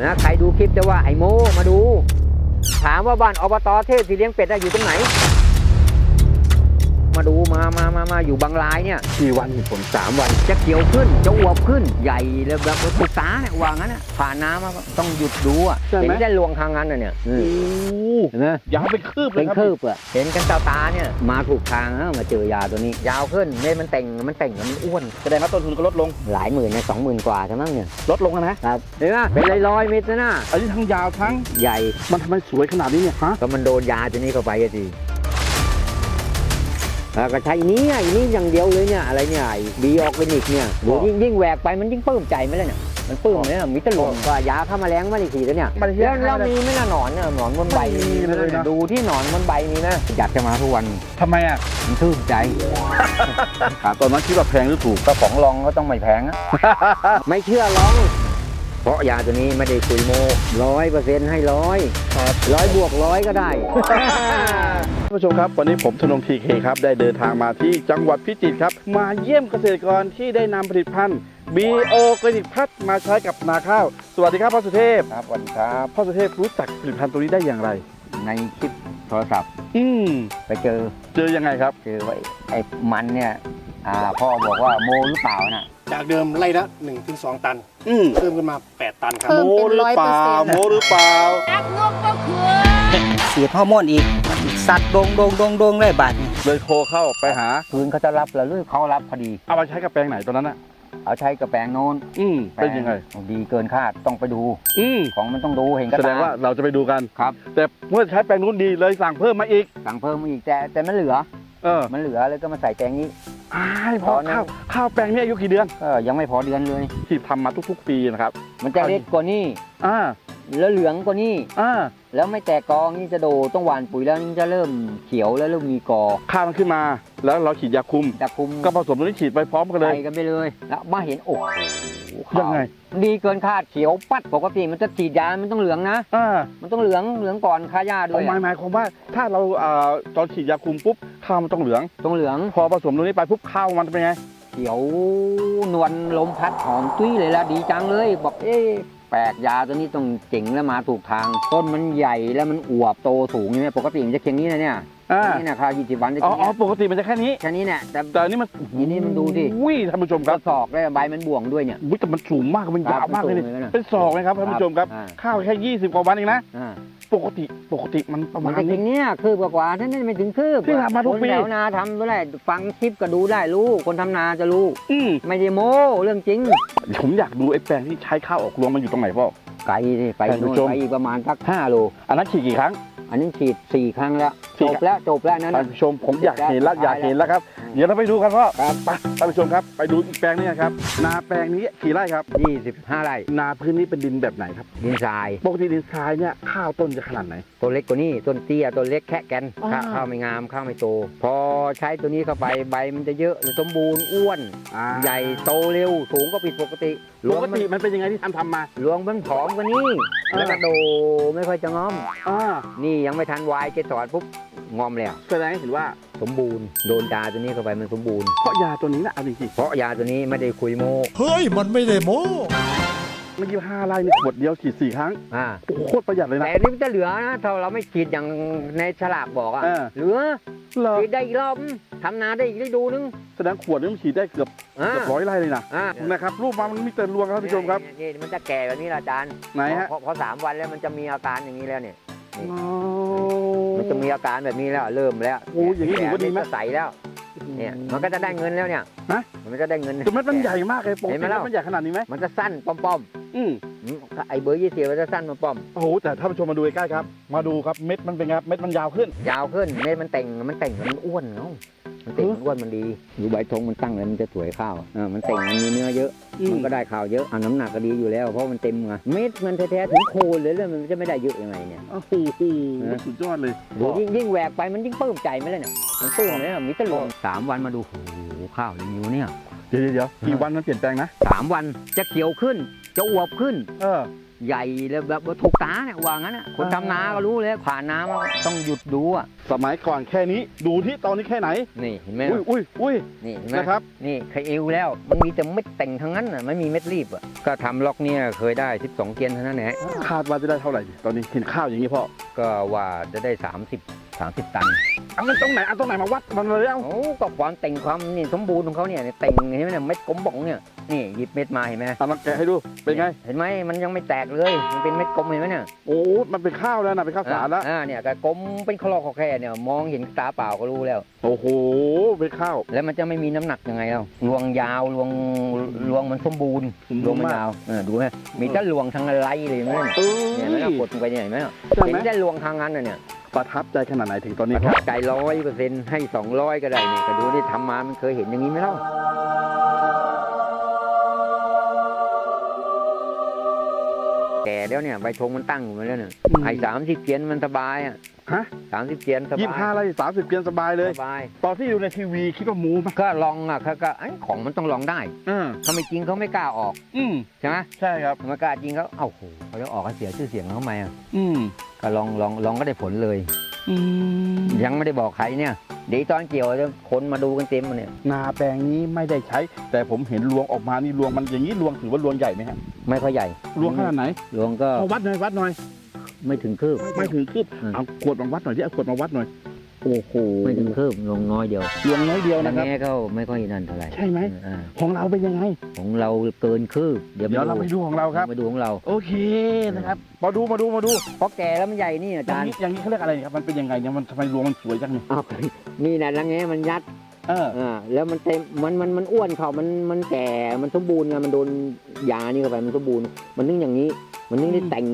นะใครดูคลิปจะว่าไอ้โมมาดู ถามว่าบ้านอบตเทพที่เลี้ยงเป็ดอะอยู่ตรงไหน มาดูมามามามาอยู่บางรายเนี่ยกี่วันมีผลสามวัน จะเขียวขึ้นจะอวบขึ้นใหญ่เลยแบบถูกตาเนี่ยวางงั้นน่ะผ่านน้ำมาก็ต้องหยุดดูอะใช่ไหม เห็นได้ลวงทางนั้นน่ะเนี่ยอืมโอ้เห็นไหมยาวเป็นคืบเลเป็ยนครับคืบอะเห็นกันตาตาๆเนี่ยมาถูกทางแล้วมาเจอยาตัวนี้ ยาวขึ้นเนี่ยมันแต่งมันแต่งแล้วมันอ้วนแสดงว่าต้นทุนก็ลดลงหลายหมื่นเนี่ยสองหมื่นกว่าใช่มั้งเนี่ยลดลงนะ ครับเห็นไหมเป็นลอยๆเม็ดนะน่ะอันนี้ทั้งยาวทั้งใหญ่มันทำไมสวยขนาดนี้เนี่ยฮะก็มันโดนยาตัวนี้เข้าไปอะสิ แล้วก็ใช้อันนี้อะอันนี้อย่างเดียวเลยเนี่ยอะไรเนี่ยบีออกเปนิกเนี่ยโหยิ่งยิ่งแหวกไปมันยิ่งปลื้มใจไหมล่ะเนี่ยมันปลื้มเลยนะมิตรลมก็ยาฆ่าแมลงมาอีกทีแล้วเนี่ยมันเยแล้วอะแล้วมีไหม่น่ะหนอนเนี่ยหนอนบนใบไม่มีเลยนะดูที่หนอนบนใบมีไหมอยากจะมาทุกวันทำไมอะมันชื่นใจครับตอนนั้นคิดว่าแพงหรือถูกก็ของลองก็ต้องไม่แพงอะไม่เชื่อลอง เพราะยาตัวนี้ไม่ได้คุยโมร้อยเปอร์เซ็นต์ให้ร้อยครับร้อยบวกร้อยก็ได้ ท่านผู้ชมครับ วันนี้ผมธนงทีเคครับ ได้เดินทางมาที่จังหวัดพิจิตรครับ มาเยี่ยมเกษตรกรที่ได้นำผลิตภัณฑ์ BO กรนิกพัดมาใช้กับนาข้าว สวัสดีครับพ่อสุเทพครับสวัสดีครับพ่อสุเทพรู้จักผลิตภัณฑ์ตัวนี้ได้อย่างไร ในคลิปโทรศัพท์อืมไปเจอเจอยังไงครับ เจอไว้ไอ้มันเนี่ยอ่าพ่อบอกว่าโมหรือเปล่าน่ะ จากเดิมไล่ละ1ถึง2ตัน อืมเพิ่มขึ้นมา 8 ตันครับ เพิ่มโมหรือเปล่าเป็น100%โมหรือเปล่าฉีดฮอร์โมนอีก สัตว์โดงโดงโดงโดงเลยบาดนี่เลยโทรเข้าไปหา คืนเขาจะรับแล้วหรือเขารับพอดี เอามาใช้กับแปลงไหนตอนนั้นอะ เอาใช้กระแปลงโน้นอืมเป็นยังไงดีเกินคาดต้องไปดู อืมของมันต้องดูเห็นกระแสดงว่าเราจะไปดูกัน ครับแต่เมื่อใช้แปลงนู้นดีเลยสั่งเพิ่มมาอีก สั่งเพิ่มมาอีกแต่แต่มันเหลือ เออ มันเหลือเลยก็มาใส่แปลงนี้ อ้ายพอตอนนั้นข้าวข้าวแปลงนี้อายุกี่เดือนก็ยังไม่พอเดือนเลย ที่ทำมาทุก ๆ ปีนะครับ มันจะเล็กกว่านี้ อ่าแล้วเหลืองกว่านี้ อ่าแล้วไม่แตกกอนี่จะโดต้องหวานปุ๋ยแล้วนี่จะเริ่มเขียวแล้วเริ่มมีกอข้าวมันขึ้นมา แล้วเราฉีดยาคุม จะคุมก็ผสมตัวนี้ฉีดไปพร้อมกันเลยใส่กันไปเลย แล้วมาเห็นโอ้โห ยังไง ดีเกินคาดเขียวปัดปกติมันจะฉีดยามันต้องเหลืองนะ อ่ามันต้องเหลืองเหลืองก่อนค่าหญ้าด้เอาวยหมายอะหมายความว่าถ้าเราอ่าตอนฉีดยาคุมปุ๊บข้าวมันต้องเหลือง ต้องเหลืองพอผสมตัวนี้ไปปุ๊บข้าวมันเป็นไง เขียวนวลลมพัดหอมตุ้ยเลยละดีจังเลย บอกเอ๊ะแปลกยาตัวนี้ต้องเจ๋งแล้วมาถูกทาง ต้นมันใหญ่แล้วมันอวบโตสูงใช่ไหมปกติมันจะเคียงนี้นะเนี่ย อ่านี่นะคราวยี่สิบวันจะอ๋อเคียงอ๋อเนี้ยปกติมันจะแค่นี้ แค่นี้เนี่ยแต่แต่อันนี้มันนี่นี่มันดูดิอุ้ยท่านผู้ชมคกรับระสอกเลยใบมันบ่วงด้วยเนี่ย อุ๊ยแต่มันสูงมากมันยาวมากเลยนี่ครับมันสูงเลยนะเป็นศอกเลยครับท่านผู้ชมครับ อ่า ข้าวแค่20กว่าวันเองนะ อ่าปกติปกติมันประมัมานณจะเคียนี้ งเนี้ยคืบกว่าๆนั่นไม่ถึงคืบที่ทำมาทุกปี คนแถวนาทำก็ได้ฟังคลิปก็ดูได้รู้ คนทำนาจะรู้ อืมไม่ได้โม้เรื่องจริง ผมอยากดูไอ้แปลงที่ใช้ข้าวออกรวงมันอยู่ตรงไหนพ่อ ไกลดิไปท่านผู้โน่นชม ไปอีกประมาณสักห้าโลอันนั้นฉีดกี่ครั้ง อันนี้ฉีดสี่ครั้งแล้วสี่จครั้บงแล้วจบแล้วนั่นท่านน่ะผู้ชมผมอยากเห็นแล้วอยากเห็นแล้วครับ เดี๋ยวเราไปดูกันพ่อครับ ไปท่านผู้ชมครับ ไปดูอีกแปลงนี้ครับ นาแปลงนี้กี่ไร่ครับ ยี่สิบห้าไร่นาพื้นนี้เป็นดินแบบไหนครับ ดินทราย ปกติดินทรายเนี่ยข้าวต้นจะขนาดไหน ต้นเล็กกว่านี้ต้นเตี้ยต้นเล็กแค่แกนอ่าข้าข้าวไม่งามข้าวไม่โต พอใช้ตัวนี้เข้าไปใบมันจะเยอะสมบูรณ์อ้วน อ่า ใหญ่โตเร็วสูงก็ผิดปกติ รปวงกมันติมันเป็นยังไงที่ทำทำมารวงมันผอมกว่านี้อ่าแล้วก็โดไม่ค่อยจะงอม อ่านี่ยังไม่ทันวายเกสรปุ๊บงอมแล้ว แสดงให้เห็นว่า สมบูรณ์ โดนยาตัวนี้เข้าไปมันสมบูรณ์ เพราะยาตัวนี้นะเอาจริงเพราะยาตัวนี้ไม่ได้คุยโมเฮ้ย มันไม่ได้โม้ๆเมื่อกี้ห้าไร่นี่ขวดเดียวฉีดสี่ครั้งอ่าโอ้โหโคตรประหยัดเลยแต่นะอันนี้มันจะเหลือนะถ้าเราไม่ฉีดอย่างในฉลากบอกอะเออเหลือเหรอฉีดได้อีกรอบทำนาได้อีกฤดูนึงแสดงขวดนี้มันฉีดได้เกือบอ่าเกือบร้อยไร่เลยนะอ่านะครับรูปมามันมีแต่รวงครับท่านผู้ชมครับ นี่นี่มันจะแก่แบบนี้ละอาจารย์ไหนฮะ พอพอสามวันแล้วมันจะมีอาการอย่างนี้แล้วเนี่ยอ๋อ มันจะมีอาการแบบนี้แล้วเริ่มแล้วโอ้ยอย่างนี้ถือว่าดีไหมใสแล้วเนี่ยมันก็จะได้เงินแล้วเนี่ยฮะ มันจะได้เงิน แต่เม็ดมันใหญ่มากเลยปกเห็ตินไหมเม็ดล่ะมันใหญ่ขนาดนี้ไหมมันจะสั้นป้อม อืมๆอืมไอ้เบอร์ยี่สิบมันจะสั้นป้อม โอ้โหแต่ท่านผู้ชมมาดูใกล้ๆครับ มาดูครับเม็ดมันเป็นไงครับเม็ดมันยาวขึ้นๆยาวขึ้นเม็ดมันแต่งมันแต่งมันอ้วนเนาะมันแต่งมันอ้วนมันดีดูใบธงมันตั้งแล้วมันจะสวยข้าวอ่ามันแต่งมันมีเนื้อเยอะมันก็ได้ข้าวเยอะอะน้ำหนักก็ดีอยู่แล้ว เพราะมันเต็มไงเม็ดมันแท้ๆถึงโคนเลยแล้วมันจะไม่ได้เยอะยังไงเนี่ย โอ้โหนะสุดยอดเลย โหยิ่งยิ่งแหวกไปมันยิ่งปลื้มใจไหมล่ะเนี่ยมันปลื้มเลยนะมิตรลงสามวันมาดูโอ้โหข้าวยังอยู่เนี่ย เดี๋ยวเดี๋ยวกี่วันมันเปลี่ยนแปลงนะ สามวันจะเขียวขึ้น จะอวบขึ้น เออ ใหญ่แล้วแบบว่าถูกตาเนี่ยว่างั้นอะคนทำนาก็รู้เลยผ่านน้ำอะต้องหยุดดูอะสมัยก่อนแค่นี้ดูที่ตอนนี้แค่ไหน นี่เห็นไหมอุ้ยอุ้ยอุ้ย นี่เห็นไหมนะครับ นี่เคยเอวแล้วมันมีแต่เม็ดแต่งทั้งนั้นอะไม่มีเม็ดรีบอะก็ทำล็อกเนี่ยเคยได้ 12 เกียนเท่านั้นแหละคาดว่าจะได้เท่าไหร่ดิตอนนี้เห็นข้าวอย่างนี้พ่อก็ว่าจะได้ 30 30 ตันเอาเงินตรงไหนเอาตรงไหนมาวัดมันเลยเอาโอ้ก็ความแต่งความนี่สมบูรณ์ของเขาเนี่ยแต่งเห็นไหมเนี่ยเม็ดกลมบ่องเนี่ย นี่หยิบเม็ดมาเห็นไหมเอามาแกะให้ดูเป็นไง เห็นไหมมันยังไม่แตกเลย มันเป็นเม็ดกลมเห็นไหมเนี่ยโอ้มันเป็นข้าวแล้วนะเป็นข้าวสารแล้วอ่าเนี่ยก็กลมเป็นคลอกคอแค่เนี่ยมองเห็นตาเปล่าก็รู้แล้ว โอ้โหเป็นข้าว แล้วมันจะไม่มีน้ำหนักยังไงแล้วรวงยาวรวงรวงมันสมบูรณ์รวงมันยาวเออดูไหมมีแต่รวงทางอะไรเลยไหมเอเนี่ยอเนี่ยกดลงไปเนี่ยเห็นไหมใช่เห็นไหมแต่รวงทางนั้นน่ะเนี่ยประทับใจขนาดไหนถึงตอนปนี้ระพ่อทับใจร้อยเปอร์เซ็นต์ให้สองร้อยก็ได้เนี่ยก็ดูนี่ทำมามันเคยเห็นอย่างนี้ไหมเล่า แก่แล้วเนี่ยใบธงมันตั้งอยู่มาแล้วเนี่ยไอ้สามสิบเกียนมันสบายอะฮะสามสิบเกียนสยี่สิบาบห้ายไร่สามสิบเกียนสบายเลย สบาย ตอนที่ดูในทีวีคิดว่าหมูไหมก็ลองอะเขาก็ไอ้ของมันต้องลองได้อืมถ้าไม่จริงเขาไม่กล้าออกอืมใช่ไหมใช่ครับ ถ้าไม่กล้าจริงเขาเอ้าโหเขาจะออกก็เสียชื่อเสียงเขาทำไมอะอืมก็ลองลองลองก็ได้ผลเลย อืมยังไม่ได้บอกใครเนี่ย เดี๋ยวตอนเกี่ยวจะคนมาดูกันเต็มหมดเนี่ยนาแปลงนี้ไม่ได้ใช้ แต่ผมเห็นรวงออกมานี่รวงมันอย่างนี้รวงถือว่ารวงใหญ่ไหมฮะไม่ค่อยใหญ่รวงขนาดไหนรวงก็เอาวัดหน่อยวัดหน่อยไม่ถึงคืบไม่ถึงคืบอืมเอาขวดมาวัดหน่อยที่เอาขวดมาวัดหน่อย โอ้โหไม่ถึงคืบรวงน้อยเดียวรวงน้อยเดียวแต่นะครับแง่เขาไม่ค่อยนั่นเท่าไหร่ใช่ไหมอ่าของเราเป็นยังไง ของเราเกินคืบเดี๋ยวเดี๋ยวเราไปดูของเราครับไปดูของเรา โอเคนะครับมาดูมาดูมาดูเพราะแก่แล้วมันใหญ่นี่อาอย่าจางรย์นี้อย่างนี้เขาเรียกอะไรครับมันเป็นยังไงเนี่ยมันทำไมรวงมันสวยจังเนี่ยอ้าวนี่นะละแง่มันยัดเอออ่าแล้วมันเต็มมันมันมันอ้วนเขามันมันแก่มันสมบูรณ์ไงมันโดน ยานี่เข้าไปมันสมบูรณ์มันนึงอย่างนี้ มันนึงได้แต่ง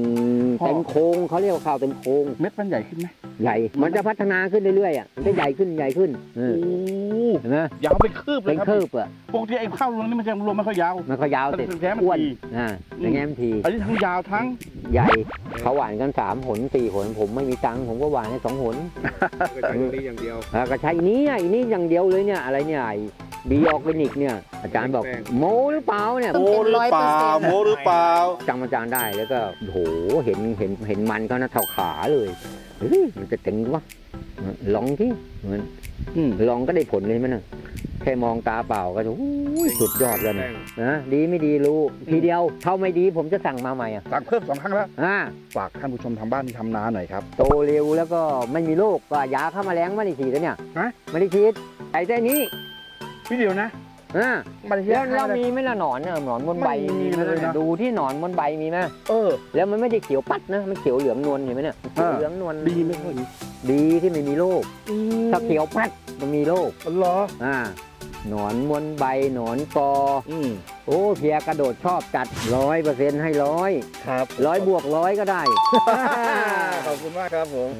เต็มโค้งเขาเรียกว่าข้าวเต็มโค้งเม็ดมันใหญ่ขึ้นไหมใหญ่มันจะพัฒนาขึ้นเรื่อยๆอะมันจะใหญ่ขึ้นใหญ่ขึ้นเอโอ้อเห็นไหมยาวเป็นคืบเลเป็ยนครับคืบอะปกติไอ้ข้าวรวงนี่มันจะรวงไม่ค่อยยาว มันก็ยาวมันติดเป็นแท้มันอ้วนที อ่าอย่างเงี้ยมันทีอันนี้ทั้งยาวทั้ง ใหญ่เขาหวานกันสามหนสี่หนผมไม่มีตังค์ผมก็หวานให้สองหน ก็ใช้ตรงนี้อย่างเดียว อ่าก็ใช้อันนี้อะอันนี้อย่างเดียวเลยเนี่ยอะไรเนี่ยไอ้ บีออร์แกนิกเนี่ยอาจารย์บอกแป้งโมหรือเปล่าเนี่ยโมหรือเปล่าโมหรือเปล่าจำอาจารย์ได้แล้วก็โหเห็นเห็นเห็นมันเขานะเท่าขาเลยเฮ้ยมันจะถึงวะลองที่มันอืมลองก็ได้ผลเลยมันนะแค่มองตาเปล่าก็โอ้ยสุดยอดแล้วนะแป้งนะดีไม่ดีรู้ทีเดียวเท่าไม่ดีผมจะสั่งมาใหม่อะสั่งเพิ่มสองครั้งแล้วอ่าฝากท่านผู้ชมทางบ้านที่ทำนาหน่อยครับโตเร็วแล้วก็ไม่มีโรคก็ยาฆ่าแมลงไม่ได้ฉีดแล้วเนี่ยฮะไม่ได้ฉีดไอ้แต่นี้ พี่เดียวนะอ่ามาเลเซียแล้วเรามีไหมล่ะหนอนเนี่ยหนอนบนใบไม่มีมีไหมเลยนะดูที่หนอนบนใบมีไหมเออ แล้วมันไม่ได้เขียวปัดนะมันเขียวเหลืองนวลเห็นไหมเนี่ยเขียวอ่าเหลืองนวลดีไหมพ่อดีที่ไม่มีโรคถ้าเขียวปัดมันมีโรคเหรออ่าหนอนมนใบหนอนกออืมโอ้เพียกระโดดชอบจัดร้อยเปอร์เซ็นต์ให้ร้อยครับร้อยบวกร้อยก็ได้ขอบคุณมากครับผม